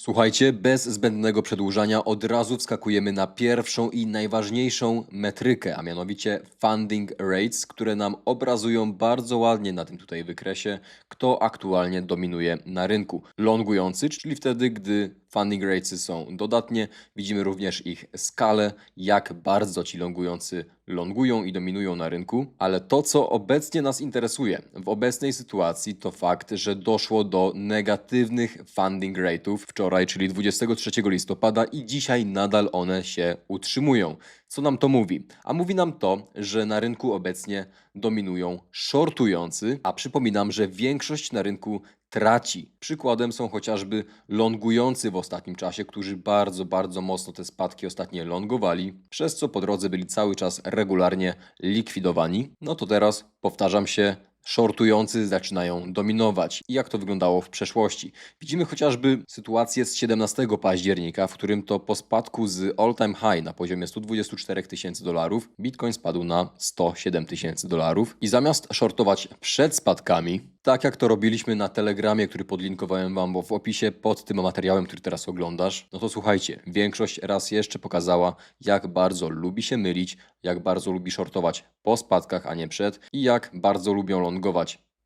Słuchajcie, bez zbędnego przedłużania od razu wskakujemy na pierwszą i najważniejszą metrykę, a mianowicie funding rates, które nam obrazują bardzo ładnie na tym tutaj wykresie, kto aktualnie dominuje na rynku. Longujący, czyli wtedy, gdy funding ratesy są dodatnie, widzimy również ich skalę, jak bardzo ci longujący longują i dominują na rynku, ale to, co obecnie nas interesuje w obecnej sytuacji, to fakt, że doszło do negatywnych funding rate'ów wczoraj, czyli 23 listopada i dzisiaj nadal one się utrzymują. Co nam to mówi? A mówi nam to, że na rynku obecnie dominują shortujący, a przypominam, że większość na rynku traci. Przykładem są chociażby longujący w ostatnim czasie, którzy bardzo, bardzo mocno te spadki ostatnie longowali, przez co po drodze byli cały czas regularnie likwidowani. No to teraz powtarzam się, shortujący zaczynają dominować. I jak to wyglądało w przeszłości? Widzimy chociażby sytuację z 17 października, w którym to po spadku z all-time high na poziomie 124 tysięcy dolarów, Bitcoin spadł na 107 tysięcy dolarów i zamiast shortować przed spadkami, tak jak to robiliśmy na Telegramie, który podlinkowałem Wam w opisie pod tym materiałem, który teraz oglądasz, no to słuchajcie, większość raz jeszcze pokazała, jak bardzo lubi się mylić, jak bardzo lubi shortować po spadkach, a nie przed i jak bardzo lubią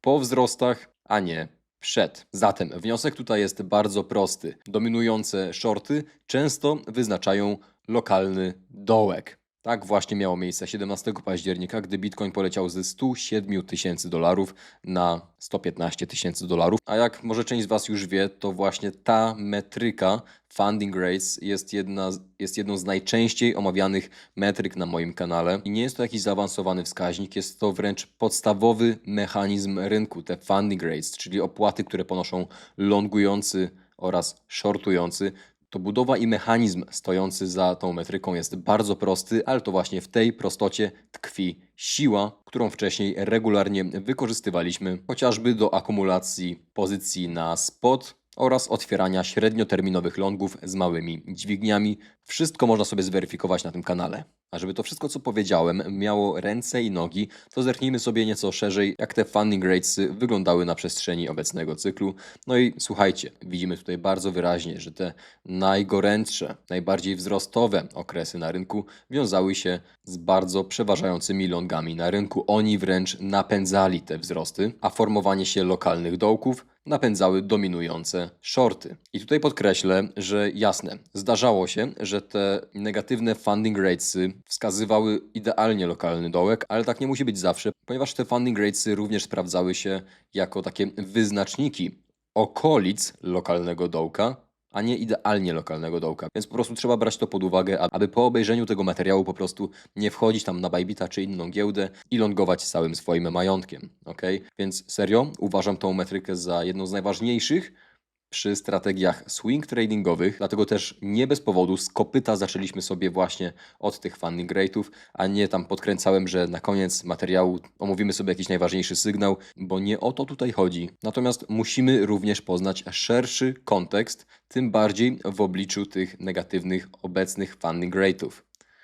po wzrostach, a nie przed. Zatem wniosek tutaj jest bardzo prosty. Dominujące shorty często wyznaczają lokalny dołek. Tak właśnie miało miejsce 17 października, gdy Bitcoin poleciał ze 107 tysięcy dolarów na 115 tysięcy dolarów. A jak może część z Was już wie, to właśnie ta metryka funding rates jest, jedna, jest jedną z najczęściej omawianych metryk na moim kanale. I nie jest to jakiś zaawansowany wskaźnik, jest to wręcz podstawowy mechanizm rynku, te funding rates, czyli opłaty, które ponoszą longujący oraz shortujący. To budowa i mechanizm stojący za tą metryką jest bardzo prosty, ale to właśnie w tej prostocie tkwi siła, którą wcześniej regularnie wykorzystywaliśmy, chociażby do akumulacji pozycji na spot oraz otwierania średnioterminowych longów z małymi dźwigniami. Wszystko można sobie zweryfikować na tym kanale. A żeby to wszystko, co powiedziałem, miało ręce i nogi, to zerknijmy sobie nieco szerzej, jak te funding ratesy wyglądały na przestrzeni obecnego cyklu. No i słuchajcie, widzimy tutaj bardzo wyraźnie, że te najgorętsze, najbardziej wzrostowe okresy na rynku wiązały się z bardzo przeważającymi longami na rynku. Oni wręcz napędzali te wzrosty, a formowanie się lokalnych dołków napędzały dominujące shorty. I tutaj podkreślę, że jasne, zdarzało się, że te negatywne funding ratesy wskazywały idealnie lokalny dołek, ale tak nie musi być zawsze, ponieważ te funding ratesy również sprawdzały się jako takie wyznaczniki okolic lokalnego dołka, a nie idealnie lokalnego dołka. Więc po prostu trzeba brać to pod uwagę, aby po obejrzeniu tego materiału po prostu nie wchodzić tam na Bybita czy inną giełdę i longować całym swoim majątkiem. ok? Więc serio uważam tą metrykę za jedną z najważniejszych przy strategiach swing tradingowych, dlatego też nie bez powodu z kopyta zaczęliśmy sobie właśnie od tych funding rate'ów, a nie tam podkręcałem, że na koniec materiału omówimy sobie jakiś najważniejszy sygnał, bo nie o to tutaj chodzi. Natomiast musimy również poznać szerszy kontekst, tym bardziej w obliczu tych negatywnych obecnych funding rate'ów.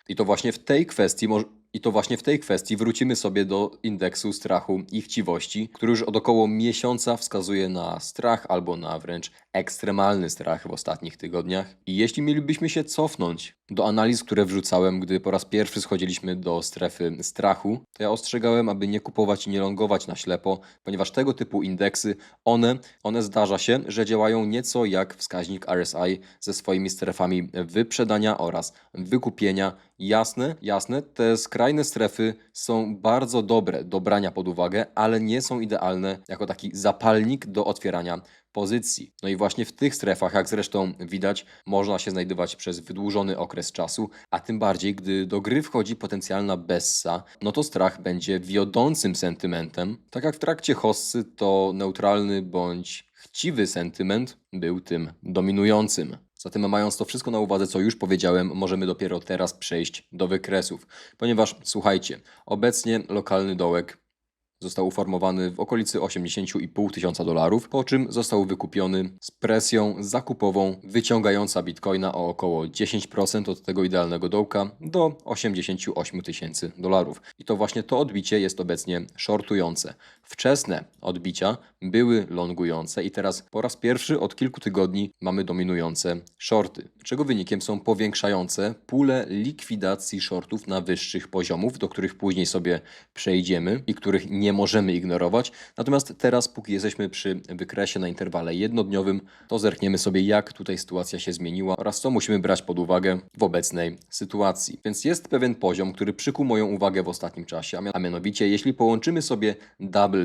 I to właśnie w tej kwestii i to właśnie w tej kwestii wrócimy sobie do indeksu strachu i chciwości, który już od około miesiąca wskazuje na strach albo na wręcz ekstremalny strach w ostatnich tygodniach. I jeśli mielibyśmy się cofnąć do analiz, które wrzucałem, gdy po raz pierwszy schodziliśmy do strefy strachu, to ja ostrzegałem, aby nie kupować i nie longować na ślepo, ponieważ tego typu indeksy, one, one zdarza się, że działają nieco jak wskaźnik RSI ze swoimi strefami wyprzedania oraz wykupienia. Jasne, jasne, te skrajne strefy są bardzo dobre do brania pod uwagę, ale nie są idealne jako taki zapalnik do otwierania pozycji. No i właśnie w tych strefach, jak zresztą widać, można się znajdować przez wydłużony okres czasu, a tym bardziej, gdy do gry wchodzi potencjalna bessa, no to strach będzie wiodącym sentymentem. Tak jak w trakcie hossy, to neutralny bądź chciwy sentyment był tym dominującym. Zatem mając to wszystko na uwadze, co już powiedziałem, możemy dopiero teraz przejść do wykresów. Ponieważ, słuchajcie, obecnie lokalny dołek został uformowany w okolicy 80,5 tysiąca dolarów, po czym został wykupiony z presją zakupową wyciągająca bitcoina o około 10% od tego idealnego dołka do 88 tysięcy dolarów. I to właśnie to odbicie jest obecnie shortujące. Wczesne odbicia były longujące i teraz po raz pierwszy od kilku tygodni mamy dominujące shorty, czego wynikiem są powiększające pule likwidacji shortów na wyższych poziomów, do których później sobie przejdziemy i których nie możemy ignorować. Natomiast teraz, póki jesteśmy przy wykresie na interwale jednodniowym, to zerkniemy sobie, jak tutaj sytuacja się zmieniła oraz co musimy brać pod uwagę w obecnej sytuacji. Więc jest pewien poziom, który przykuł moją uwagę w ostatnim czasie, a mia- a mianowicie jeśli połączymy sobie double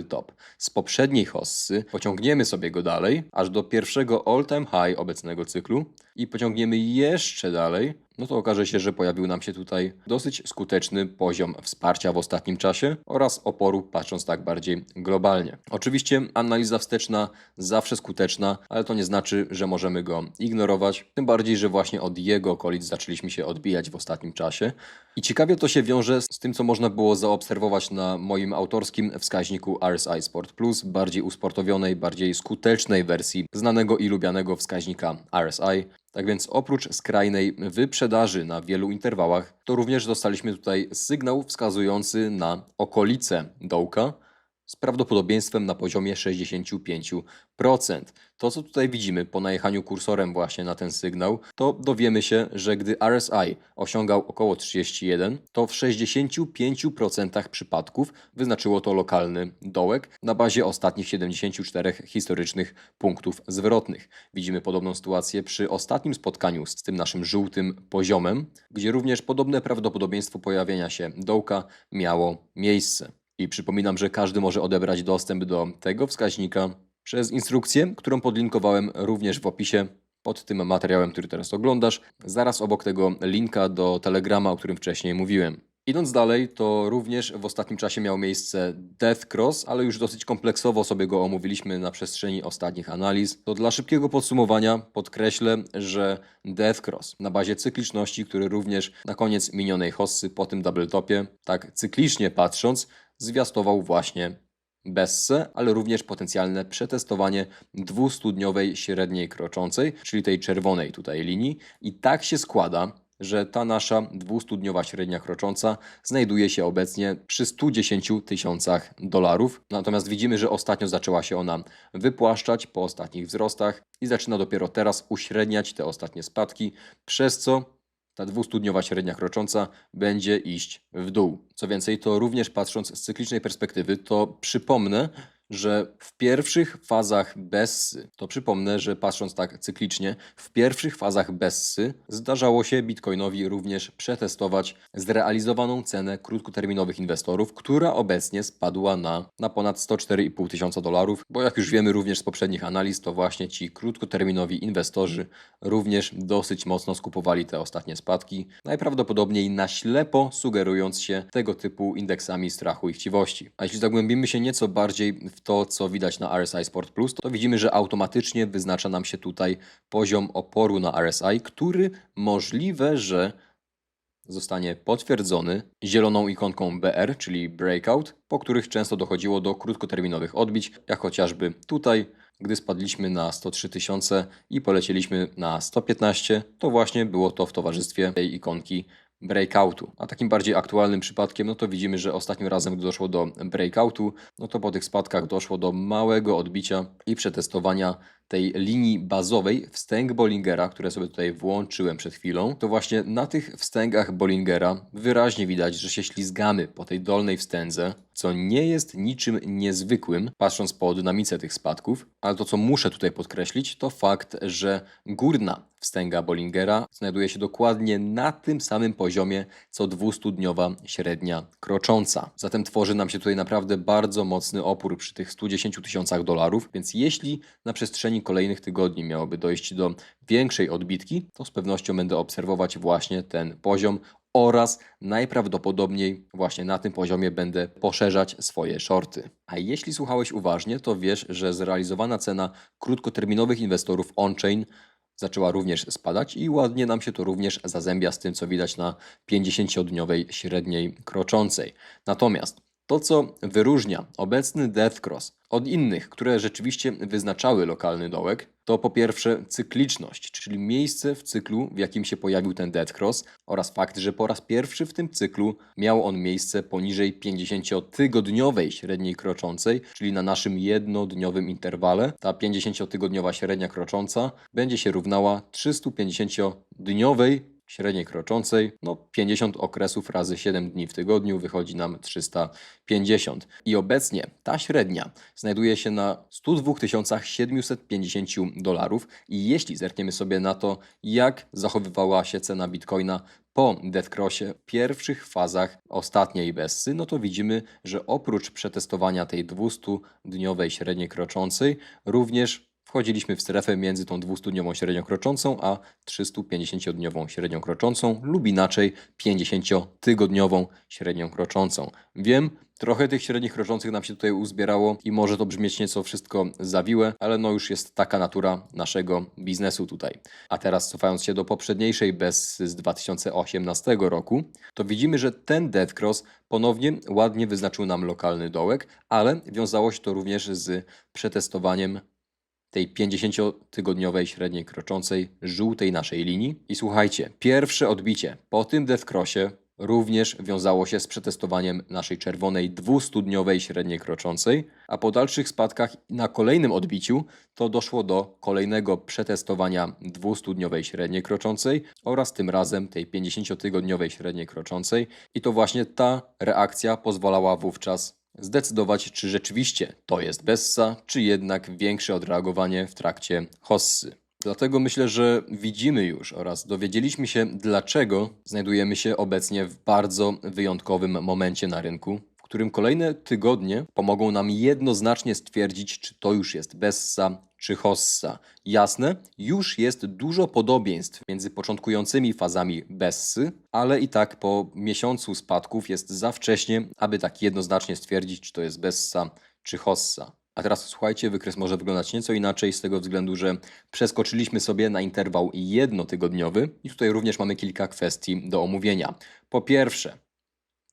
z poprzedniej hossy, pociągniemy sobie go dalej, aż do pierwszego all-time high obecnego cyklu i pociągniemy jeszcze dalej, no to okaże się, że pojawił nam się tutaj dosyć skuteczny poziom wsparcia w ostatnim czasie oraz oporu, patrząc tak bardziej globalnie. Oczywiście analiza wsteczna zawsze skuteczna, ale to nie znaczy, że możemy go ignorować, tym bardziej, że właśnie od jego okolic zaczęliśmy się odbijać w ostatnim czasie. I ciekawie to się wiąże z tym, co można było zaobserwować na moim autorskim wskaźniku RSI Sport Plus, bardziej usportowionej, bardziej skutecznej wersji znanego i lubianego wskaźnika RSI. Tak więc oprócz skrajnej wyprzedaży na wielu interwałach, to również dostaliśmy tutaj sygnał wskazujący na okolice dołka z prawdopodobieństwem na poziomie 65%. To, co tutaj widzimy po najechaniu kursorem właśnie na ten sygnał, to dowiemy się, że gdy RSI osiągał około 31, to w 65% przypadków wyznaczyło to lokalny dołek na bazie ostatnich 74 historycznych punktów zwrotnych. Widzimy podobną sytuację przy ostatnim spotkaniu z tym naszym żółtym poziomem, gdzie również podobne prawdopodobieństwo pojawienia się dołka miało miejsce. I przypominam, że każdy może odebrać dostęp do tego wskaźnika przez instrukcję, którą podlinkowałem również w opisie pod tym materiałem, który teraz oglądasz, zaraz obok tego linka do Telegrama, o którym wcześniej mówiłem. Idąc dalej, to również w ostatnim czasie miał miejsce Death Cross, ale już dosyć kompleksowo sobie go omówiliśmy na przestrzeni ostatnich analiz. To dla szybkiego podsumowania podkreślę, że Death Cross na bazie cykliczności, który również na koniec minionej hossy po tym double topie, tak cyklicznie patrząc, zwiastował właśnie Besse, ale również potencjalne przetestowanie dwustudniowej średniej kroczącej, czyli tej czerwonej tutaj linii. I tak się składa, że ta nasza dwustudniowa średnia krocząca znajduje się obecnie przy 110 tysiącach dolarów. Natomiast widzimy, że ostatnio zaczęła się ona wypłaszczać po ostatnich wzrostach i zaczyna dopiero teraz uśredniać te ostatnie spadki, przez co ta dwustudniowa średnia krocząca będzie iść w dół. Co więcej, to również patrząc z cyklicznej perspektywy, to przypomnę, że w pierwszych fazach Bessy, to przypomnę, że patrząc tak cyklicznie, w pierwszych fazach Bessy zdarzało się Bitcoinowi również przetestować zrealizowaną cenę krótkoterminowych inwestorów, która obecnie spadła na, na ponad 104,5 tysiąca dolarów, bo jak już wiemy również z poprzednich analiz, to właśnie ci krótkoterminowi inwestorzy również dosyć mocno skupowali te ostatnie spadki, najprawdopodobniej na ślepo sugerując się tego typu indeksami strachu i chciwości. A jeśli zagłębimy się nieco bardziej w to, co widać na RSI Sport Plus, to widzimy, że automatycznie wyznacza nam się tutaj poziom oporu na RSI, który możliwe, że zostanie potwierdzony zieloną ikonką BR, czyli breakout, po których często dochodziło do krótkoterminowych odbić, jak chociażby tutaj, gdy spadliśmy na 103 tysiące i polecieliśmy na 115, to właśnie było to w towarzystwie tej ikonki breakoutu. A takim bardziej aktualnym przypadkiem, no to widzimy, że ostatnim razem, gdy doszło do breakoutu, no to po tych spadkach doszło do małego odbicia i przetestowania tej linii bazowej wstęg Bollingera, które sobie tutaj włączyłem przed chwilą, to właśnie na tych wstęgach Bollingera wyraźnie widać, że się ślizgamy po tej dolnej wstędze, co nie jest niczym niezwykłym, patrząc po dynamice tych spadków, ale to, co muszę tutaj podkreślić, to fakt, że górna wstęga Bollingera znajduje się dokładnie na tym samym poziomie, co dwustudniowa średnia krocząca. Zatem tworzy nam się tutaj naprawdę bardzo mocny opór przy tych 110 tysiącach dolarów, więc jeśli na przestrzeni kolejnych tygodni miałoby dojść do większej odbitki, to z pewnością będę obserwować właśnie ten poziom oraz najprawdopodobniej właśnie na tym poziomie będę poszerzać swoje shorty. A jeśli słuchałeś uważnie, to wiesz, że zrealizowana cena krótkoterminowych inwestorów on-chain zaczęła również spadać i ładnie nam się to również zazębia z tym, co widać na 50-dniowej średniej kroczącej. Natomiast To, co wyróżnia obecny Death Cross od innych, które rzeczywiście wyznaczały lokalny dołek, to po pierwsze cykliczność, czyli miejsce w cyklu, w jakim się pojawił ten Death Cross oraz fakt, że po raz pierwszy w tym cyklu miał on miejsce poniżej 50-tygodniowej średniej kroczącej, czyli na naszym jednodniowym interwale. Ta 50-tygodniowa średnia krocząca będzie się równała 350-dniowej średniej kroczącej, no 50 okresów razy 7 dni w tygodniu wychodzi nam 350. I obecnie ta średnia znajduje się na 102 750 dolarów i jeśli zerkniemy sobie na to, jak zachowywała się cena Bitcoina po Death Crossie, pierwszych fazach ostatniej Bessy, no to widzimy, że oprócz przetestowania tej 200-dniowej średniej kroczącej, również wchodziliśmy w strefę między tą 200-dniową średnią kroczącą a 350-dniową średnią kroczącą lub inaczej 50-tygodniową średnią kroczącą. Wiem, trochę tych średnich kroczących nam się tutaj uzbierało i może to brzmieć nieco wszystko zawiłe, ale no już jest taka natura naszego biznesu tutaj. A teraz cofając się do poprzedniejszej bez z 2018 roku, to widzimy, że ten Death Cross ponownie ładnie wyznaczył nam lokalny dołek, ale wiązało się to również z przetestowaniem tej 50-tygodniowej średniej kroczącej żółtej naszej linii. I słuchajcie, pierwsze odbicie po tym Death Crossie również wiązało się z przetestowaniem naszej czerwonej 200-dniowej średniej kroczącej, a po dalszych spadkach na kolejnym odbiciu to doszło do kolejnego przetestowania 200-dniowej średniej kroczącej oraz tym razem tej 50-tygodniowej średniej kroczącej i to właśnie ta reakcja pozwalała wówczas zdecydować, czy rzeczywiście to jest Bessa, czy jednak większe odreagowanie w trakcie hossy. Dlatego myślę, że widzimy już oraz dowiedzieliśmy się, dlaczego znajdujemy się obecnie w bardzo wyjątkowym momencie na rynku, którym kolejne tygodnie pomogą nam jednoznacznie stwierdzić, czy to już jest Bessa, czy Hossa. Jasne, już jest dużo podobieństw między początkującymi fazami Bessy, ale i tak po miesiącu spadków jest za wcześnie, aby tak jednoznacznie stwierdzić, czy to jest Bessa, czy Hossa. A teraz słuchajcie, wykres może wyglądać nieco inaczej z tego względu, że przeskoczyliśmy sobie na interwał jednotygodniowy i tutaj również mamy kilka kwestii do omówienia. Po pierwsze,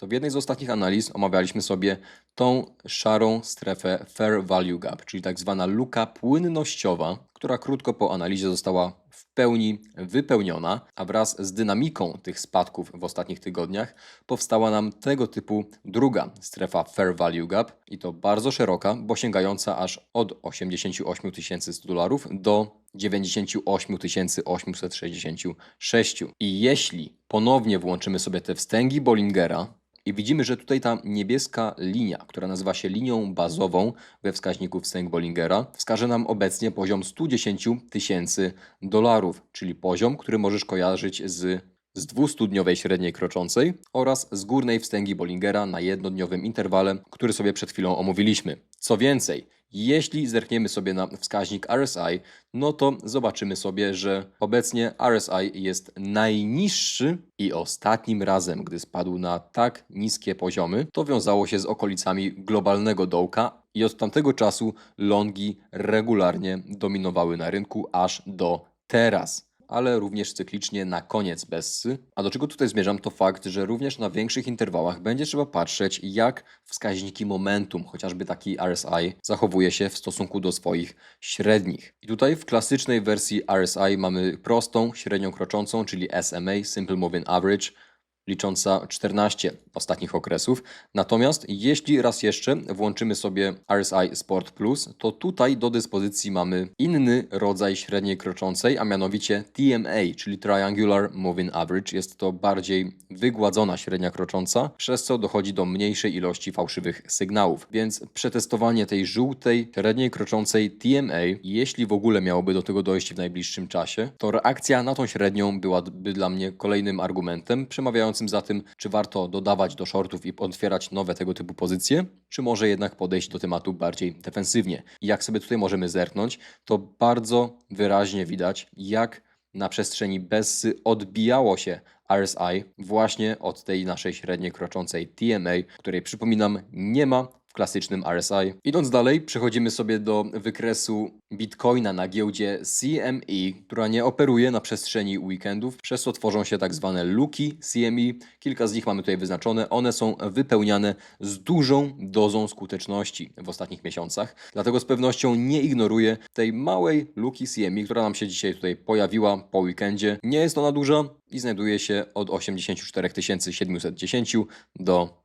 to w jednej z ostatnich analiz omawialiśmy sobie tą szarą strefę Fair Value Gap, czyli tak zwana luka płynnościowa, która krótko po analizie została w pełni wypełniona, a wraz z dynamiką tych spadków w ostatnich tygodniach powstała nam tego typu druga strefa Fair Value Gap i to bardzo szeroka, bo sięgająca aż od 88 100 dolarów do 98 866. I jeśli ponownie włączymy sobie te wstęgi Bollingera, i widzimy, że tutaj ta niebieska linia, która nazywa się linią bazową we wskaźniku wstęg Bollingera, wskaże nam obecnie poziom 110 tysięcy dolarów, czyli poziom, który możesz kojarzyć z z 200-dniowej średniej kroczącej oraz z górnej wstęgi Bollingera na jednodniowym interwale, który sobie przed chwilą omówiliśmy. Co więcej, jeśli zerkniemy sobie na wskaźnik RSI, no to zobaczymy sobie, że obecnie RSI jest najniższy i ostatnim razem, gdy spadł na tak niskie poziomy, to wiązało się z okolicami globalnego dołka i od tamtego czasu longi regularnie dominowały na rynku aż do teraz ale również cyklicznie na koniec Bessy. A do czego tutaj zmierzam, to fakt, że również na większych interwałach będzie trzeba patrzeć, jak wskaźniki momentum, chociażby taki RSI, zachowuje się w stosunku do swoich średnich. I tutaj w klasycznej wersji RSI mamy prostą średnią kroczącą, czyli SMA, Simple Moving Average, licząca 14 ostatnich okresów. Natomiast jeśli raz jeszcze włączymy sobie RSI Sport Plus, to tutaj do dyspozycji mamy inny rodzaj średniej kroczącej, a mianowicie TMA, czyli Triangular Moving Average. Jest to bardziej wygładzona średnia krocząca, przez co dochodzi do mniejszej ilości fałszywych sygnałów. Więc przetestowanie tej żółtej średniej kroczącej TMA, jeśli w ogóle miałoby do tego dojść w najbliższym czasie, to reakcja na tą średnią byłaby dla mnie kolejnym argumentem przemawiającym za tym, czy warto dodawać do shortów i otwierać nowe tego typu pozycje, czy może jednak podejść do tematu bardziej defensywnie. I jak sobie tutaj możemy zerknąć, to bardzo wyraźnie widać, jak na przestrzeni Bessy odbijało się RSI właśnie od tej naszej średniej kroczącej TMA, której przypominam nie ma w klasycznym RSI. Idąc dalej, przechodzimy sobie do wykresu Bitcoina na giełdzie CME, która nie operuje na przestrzeni weekendów, przez co tworzą się tak zwane luki CME. Kilka z nich mamy tutaj wyznaczone. One są wypełniane z dużą dozą skuteczności w ostatnich miesiącach. Dlatego z pewnością nie ignoruję tej małej luki CME, która nam się dzisiaj tutaj pojawiła po weekendzie. Nie jest ona duża i znajduje się od 84 710 do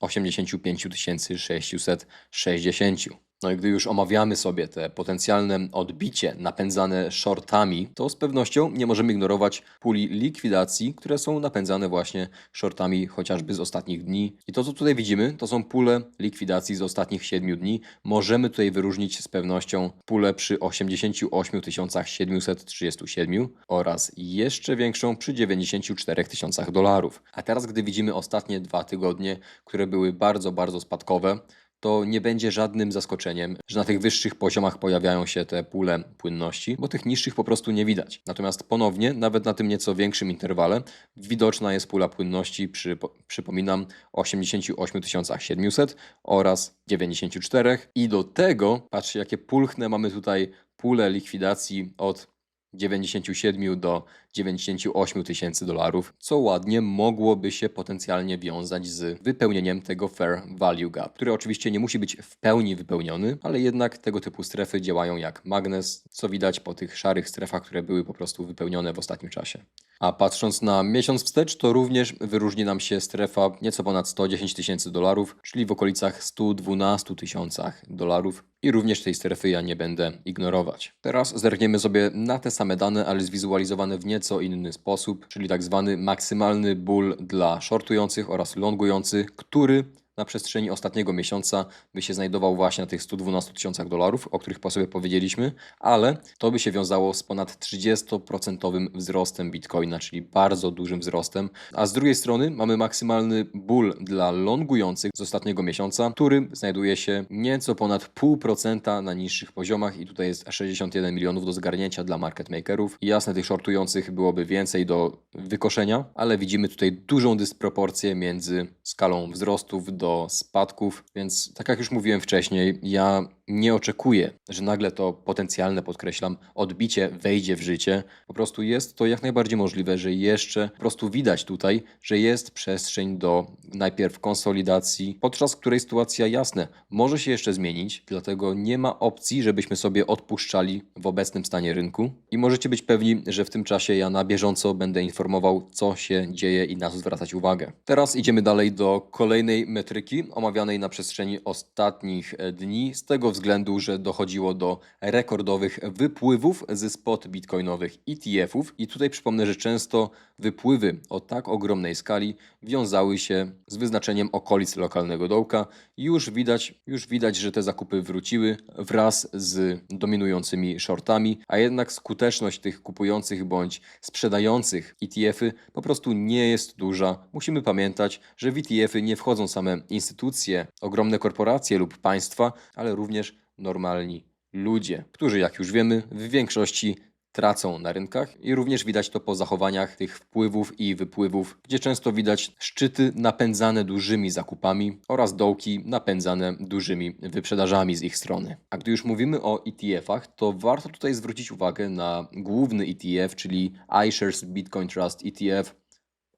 85 660. No i gdy już omawiamy sobie te potencjalne odbicie napędzane shortami, to z pewnością nie możemy ignorować puli likwidacji, które są napędzane właśnie shortami chociażby z ostatnich dni. I to, co tutaj widzimy, to są pule likwidacji z ostatnich 7 dni. Możemy tutaj wyróżnić z pewnością pulę przy 88 737 oraz jeszcze większą przy 94 tysiącach dolarów. A teraz, gdy widzimy ostatnie dwa tygodnie, które były bardzo, bardzo spadkowe, to nie będzie żadnym zaskoczeniem, że na tych wyższych poziomach pojawiają się te pule płynności, bo tych niższych po prostu nie widać. Natomiast ponownie, nawet na tym nieco większym interwale, widoczna jest pula płynności przy, po- przypominam, 88 700 oraz 94 i do tego, patrzcie jakie pulchne mamy tutaj pule likwidacji od 97 do 98 tysięcy dolarów, co ładnie mogłoby się potencjalnie wiązać z wypełnieniem tego fair value gap, który oczywiście nie musi być w pełni wypełniony, ale jednak tego typu strefy działają jak magnes, co widać po tych szarych strefach, które były po prostu wypełnione w ostatnim czasie. A patrząc na miesiąc wstecz, to również wyróżni nam się strefa nieco ponad 110 tysięcy dolarów, czyli w okolicach 112 tysiącach dolarów. I również tej strefy ja nie będę ignorować. Teraz zerkniemy sobie na te same dane, ale zwizualizowane w nieco inny sposób, czyli tak zwany maksymalny ból dla shortujących oraz longujących, który na przestrzeni ostatniego miesiąca by się znajdował właśnie na tych 112 tysiącach dolarów, o których po sobie powiedzieliśmy, ale to by się wiązało z ponad 30% wzrostem bitcoina, czyli bardzo dużym wzrostem. A z drugiej strony mamy maksymalny ból dla longujących z ostatniego miesiąca, który znajduje się nieco ponad 0,5% na niższych poziomach i tutaj jest 61 milionów do zgarnięcia dla market makerów. Jasne, tych shortujących byłoby więcej do wykoszenia, ale widzimy tutaj dużą dysproporcję między skalą wzrostów do spadków, więc tak jak już mówiłem wcześniej, ja nie oczekuję, że nagle to potencjalne, podkreślam, odbicie wejdzie w życie. Po prostu jest to jak najbardziej możliwe, że jeszcze po prostu widać tutaj, że jest przestrzeń do najpierw konsolidacji, podczas której sytuacja jasne może się jeszcze zmienić, dlatego nie ma opcji, żebyśmy sobie odpuszczali w obecnym stanie rynku i możecie być pewni, że w tym czasie ja na bieżąco będę informował, co się dzieje i na co zwracać uwagę. Teraz idziemy dalej do kolejnej metryki omawianej na przestrzeni ostatnich e, dni, z tego względu, że dochodziło do rekordowych wypływów ze spot bitcoinowych ETF-ów i tutaj przypomnę, że często wypływy o tak ogromnej skali wiązały się z wyznaczeniem okolic lokalnego dołka. Już widać, już widać, że te zakupy wróciły wraz z dominującymi shortami, a jednak skuteczność tych kupujących bądź sprzedających ETF-y po prostu nie jest duża. Musimy pamiętać, że w ETF-y nie wchodzą same instytucje, ogromne korporacje lub państwa, ale również normalni ludzie, którzy, jak już wiemy, w większości tracą na rynkach i również widać to po zachowaniach tych wpływów i wypływów, gdzie często widać szczyty napędzane dużymi zakupami oraz dołki napędzane dużymi wyprzedażami z ich strony. A gdy już mówimy o ETF-ach, to warto tutaj zwrócić uwagę na główny ETF, czyli iShares Bitcoin Trust ETF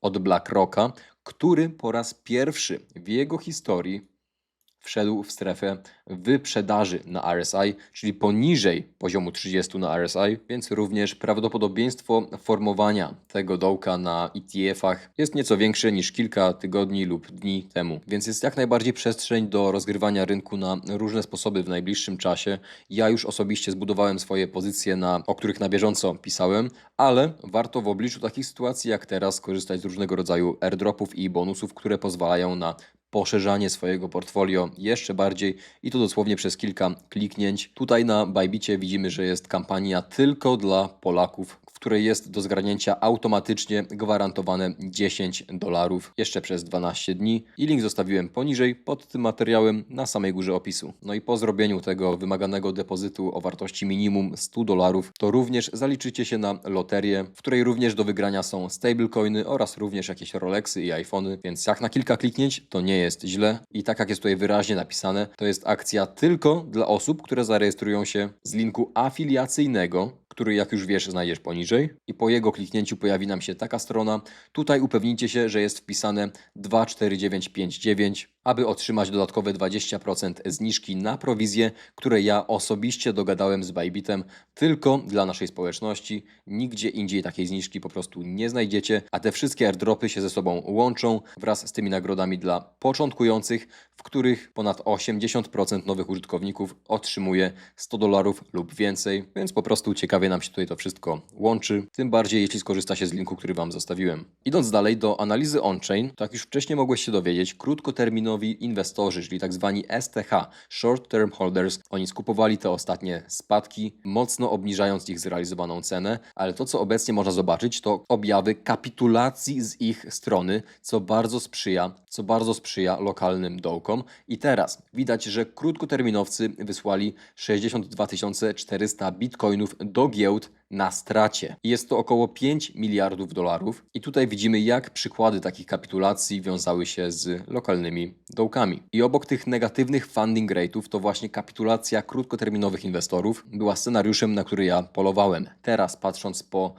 od BlackRocka, który po raz pierwszy w jego historii wszedł w strefę wyprzedaży na RSI, czyli poniżej poziomu 30 na RSI, więc również prawdopodobieństwo formowania tego dołka na ETF-ach jest nieco większe niż kilka tygodni lub dni temu. Więc jest jak najbardziej przestrzeń do rozgrywania rynku na różne sposoby w najbliższym czasie. Ja już osobiście zbudowałem swoje pozycje, na, o których na bieżąco pisałem, ale warto w obliczu takich sytuacji jak teraz korzystać z różnego rodzaju airdropów i bonusów, które pozwalają na poszerzanie swojego portfolio jeszcze bardziej i to dosłownie przez kilka kliknięć. Tutaj na Bybicie widzimy, że jest kampania tylko dla Polaków, której jest do zgarnięcia automatycznie gwarantowane 10 dolarów jeszcze przez 12 dni i link zostawiłem poniżej pod tym materiałem na samej górze opisu. No i po zrobieniu tego wymaganego depozytu o wartości minimum 100 dolarów, to również zaliczycie się na loterię, w której również do wygrania są stablecoiny oraz również jakieś Rolexy i iPhony, więc jak na kilka kliknięć to nie jest źle i tak jak jest tutaj wyraźnie napisane, to jest akcja tylko dla osób, które zarejestrują się z linku afiliacyjnego, który jak już wiesz znajdziesz poniżej i po jego kliknięciu pojawi nam się taka strona. Tutaj upewnijcie się, że jest wpisane 24959, aby otrzymać dodatkowe 20% zniżki na prowizję, które ja osobiście dogadałem z Bybitem tylko dla naszej społeczności. Nigdzie indziej takiej zniżki po prostu nie znajdziecie, a te wszystkie airdropy się ze sobą łączą wraz z tymi nagrodami dla początkujących, w których ponad 80% nowych użytkowników otrzymuje 100 dolarów lub więcej, więc po prostu ciekawie nam się tutaj to wszystko łączy, tym bardziej jeśli skorzysta się z linku, który Wam zostawiłem. Idąc dalej do analizy on-chain, to jak już wcześniej mogłeś się dowiedzieć, krótkoterminowi inwestorzy, czyli tak zwani STH, Short Term Holders, oni skupowali te ostatnie spadki, mocno obniżając ich zrealizowaną cenę, ale to co obecnie można zobaczyć to objawy kapitulacji z ich strony, co bardzo sprzyja, co bardzo sprzyja lokalnym dołkom. I teraz widać, że krótkoterminowcy wysłali 62 400 bitcoinów do giełd na stracie. Jest to około 5 miliardów dolarów i tutaj widzimy jak przykłady takich kapitulacji wiązały się z lokalnymi dołkami. I obok tych negatywnych funding rate'ów to właśnie kapitulacja krótkoterminowych inwestorów była scenariuszem, na który ja polowałem. Teraz patrząc po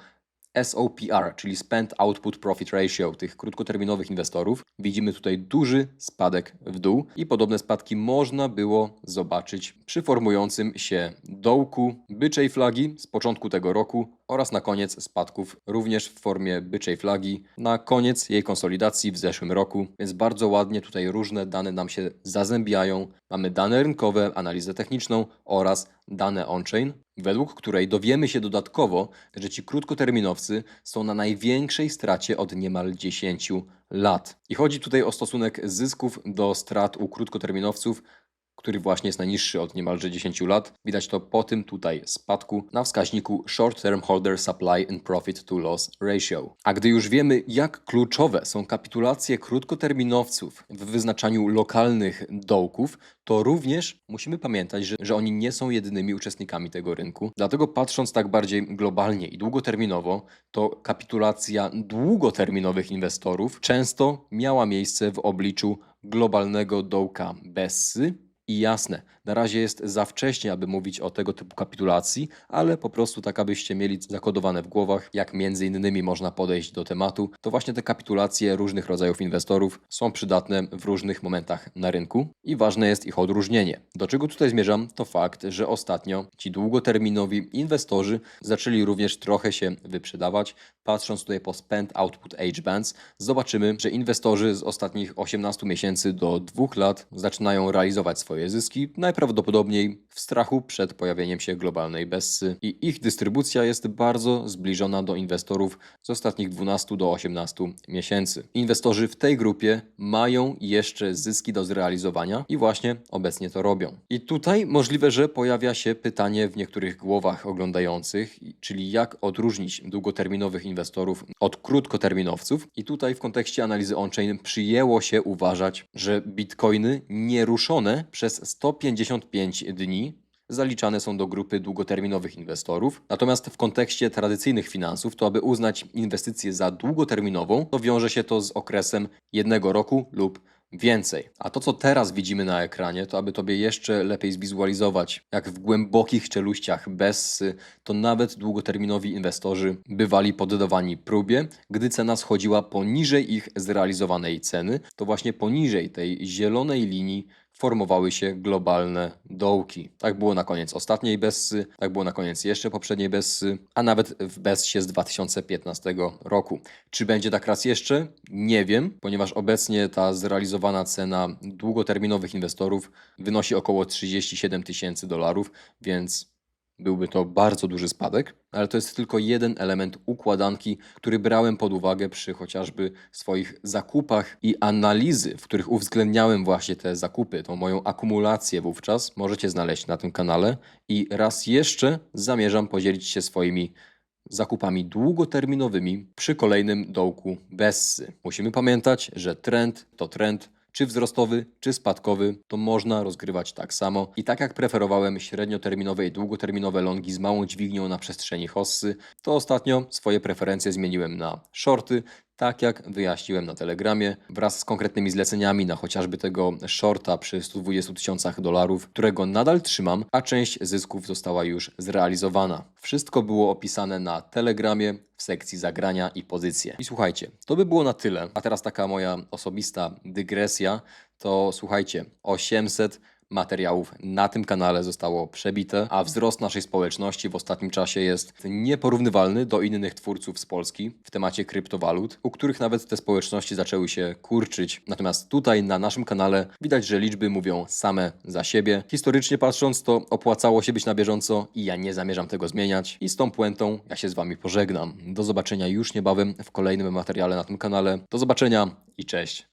SOPR, czyli Spend Output Profit Ratio tych krótkoterminowych inwestorów, widzimy tutaj duży spadek w dół i podobne spadki można było zobaczyć przy formującym się dołku byczej flagi z początku tego roku oraz na koniec spadków również w formie byczej flagi na koniec jej konsolidacji w zeszłym roku, więc bardzo ładnie tutaj różne dane nam się zazębiają. Mamy dane rynkowe, analizę techniczną oraz dane on-chain, według której dowiemy się dodatkowo, że ci krótkoterminowcy są na największej stracie od niemal 10 lat. I chodzi tutaj o stosunek zysków do strat u krótkoterminowców, który właśnie jest najniższy od niemalże 10 lat. Widać to po tym tutaj spadku na wskaźniku Short Term Holder Supply and Profit to Loss Ratio. A gdy już wiemy, jak kluczowe są kapitulacje krótkoterminowców w wyznaczaniu lokalnych dołków, to również musimy pamiętać, że, że oni nie są jedynymi uczestnikami tego rynku. Dlatego patrząc tak bardziej globalnie i długoterminowo, to kapitulacja długoterminowych inwestorów często miała miejsce w obliczu globalnego dołka Bessy, i jasne, na razie jest za wcześnie, aby mówić o tego typu kapitulacji, ale po prostu tak, abyście mieli zakodowane w głowach, jak między innymi można podejść do tematu, to właśnie te kapitulacje różnych rodzajów inwestorów są przydatne w różnych momentach na rynku i ważne jest ich odróżnienie. Do czego tutaj zmierzam, to fakt, że ostatnio ci długoterminowi inwestorzy zaczęli również trochę się wyprzedawać. Patrząc tutaj po Spend Output Age Bands, zobaczymy, że inwestorzy z ostatnich 18 miesięcy do 2 lat zaczynają realizować swoje zyski, najprawdopodobniej w strachu przed pojawieniem się globalnej Bessy i ich dystrybucja jest bardzo zbliżona do inwestorów z ostatnich 12 do 18 miesięcy. Inwestorzy w tej grupie mają jeszcze zyski do zrealizowania i właśnie obecnie to robią. I tutaj możliwe, że pojawia się pytanie w niektórych głowach oglądających, czyli jak odróżnić długoterminowych inwestorów od krótkoterminowców. I tutaj w kontekście analizy on-chain przyjęło się uważać, że bitcoiny nieruszone przez 155 dni zaliczane są do grupy długoterminowych inwestorów. Natomiast w kontekście tradycyjnych finansów, to aby uznać inwestycję za długoterminową, to wiąże się to z okresem jednego roku lub więcej. A to, co teraz widzimy na ekranie, to aby Tobie jeszcze lepiej zwizualizować, jak w głębokich czeluściach Bessy, to nawet długoterminowi inwestorzy bywali poddawani próbie, gdy cena schodziła poniżej ich zrealizowanej ceny, to właśnie poniżej tej zielonej linii formowały się globalne dołki. Tak było na koniec ostatniej Bessy, tak było na koniec jeszcze poprzedniej Bessy, a nawet w Bessie z 2015 roku. Czy będzie tak raz jeszcze? Nie wiem, ponieważ obecnie ta zrealizowana cena długoterminowych inwestorów wynosi około 37 tysięcy dolarów, więc byłby to bardzo duży spadek, ale to jest tylko jeden element układanki, który brałem pod uwagę przy chociażby swoich zakupach i analizy, w których uwzględniałem właśnie te zakupy, tą moją akumulację wówczas. Możecie znaleźć na tym kanale i raz jeszcze zamierzam podzielić się swoimi zakupami długoterminowymi przy kolejnym dołku Bessy. Musimy pamiętać, że trend to trend, czy wzrostowy, czy spadkowy, to można rozgrywać tak samo. I tak jak preferowałem średnioterminowe i długoterminowe longi z małą dźwignią na przestrzeni hossy, to ostatnio swoje preferencje zmieniłem na shorty, tak jak wyjaśniłem na Telegramie, wraz z konkretnymi zleceniami na chociażby tego shorta przy 120 tysiącach dolarów, którego nadal trzymam, a część zysków została już zrealizowana. Wszystko było opisane na Telegramie w sekcji zagrania i pozycje. I słuchajcie, to by było na tyle. A teraz taka moja osobista dygresja, to słuchajcie, 800 materiałów na tym kanale zostało przebite, a wzrost naszej społeczności w ostatnim czasie jest nieporównywalny do innych twórców z Polski w temacie kryptowalut, u których nawet te społeczności zaczęły się kurczyć. Natomiast tutaj na naszym kanale widać, że liczby mówią same za siebie. Historycznie patrząc, to opłacało się być na bieżąco i ja nie zamierzam tego zmieniać. I z tą puentą ja się z Wami pożegnam. Do zobaczenia już niebawem w kolejnym materiale na tym kanale. Do zobaczenia i cześć.